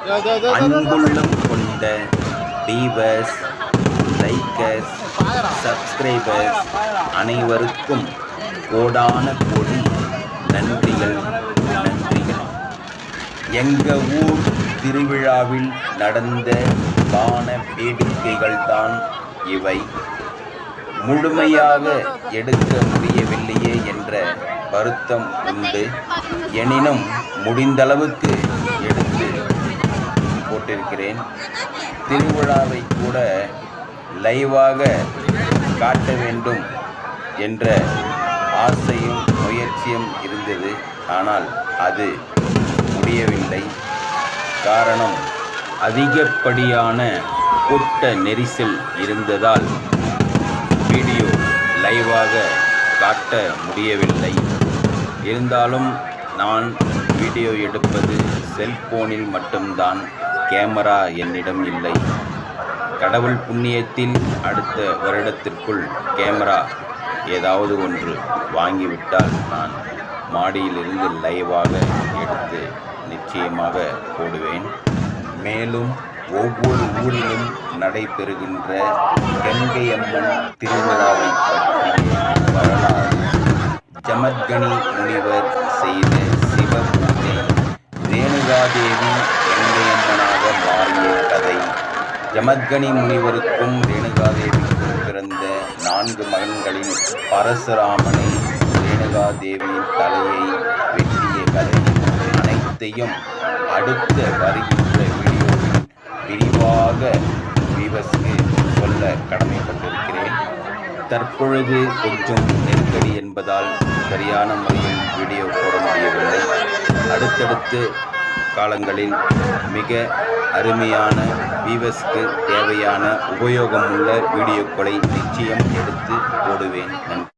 அன்புள்ளம் கொண்ட டீவர்ஸ் likers subscribers அனைவருக்கும் கோடான கோடி நன்றிகள் நன்றிகள். எங்க ஊர் திருவிழாவில் நடந்த வான வேடிக்கைகள் தான் இவை. முழுமையாக எடுக்க முடியவில்லையே என்ற வருத்தம் உண்டு. எனினும் முடிந்தளவுக்கு எடுத்து கேட்டிருக்கிறேன் திருவிழாவை கூட லைவாக காட்ட வேண்டும் என்ற ஆசையும் முயற்சியும் இருந்தது. ஆனால் அது முடியவில்லை. காரணம் அதிகப்படியான கூட்ட நெரிசல் இருந்ததால் வீடியோ லைவாக காட்ட முடியவில்லை. இருந்தாலும் நான் வீடியோ எடுப்பது செல்போனில் மட்டும்தான். கேமரா என்னிடம் இல்லை. கடவுள் புண்ணியத்தில் அடுத்த வருடத்திற்குள் கேமரா ஏதாவது ஒன்று வாங்கிவிட்டால் நான் மாடியிலிருந்து லைவாக எடுத்து நிச்சயமாக போடுவேன். மேலும் ஒவ்வொரு ஊரிலும் நடைபெறுகின்ற கங்கையம்மன் திருவிழாவை பற்றிய வரலாறு. ஜமத்கனி முனிவர் செய்த சிவ பூஜை ரேணுகாதேவி ஜமத்கனி முனிவருக்கும் ரேணுகாதேவிக்கும் பிறந்த நான்கு மகன்களின் பரசுராமனை ரேணுகாதேவியின் தலையை வெட்டிய கதை அனைத்தையும் அடுத்த வருகின்ற வீடியோவில் விரிவாக வீவர்ஸ்க்கு சொல்ல கடமைப்பட்டிருக்கிறேன். தற்பொழுது கொஞ்சம் நெருக்கடி என்பதால் சரியான முறையில் வீடியோ போட முடியவில்லை. அடுத்தடுத்து காலங்களில் மிக அருமையான வீவஸ்க்கு தேவையான உபயோகமுள்ள வீடியோக்களை நிச்சயம் எடுத்து போடுவேன். நன்றி.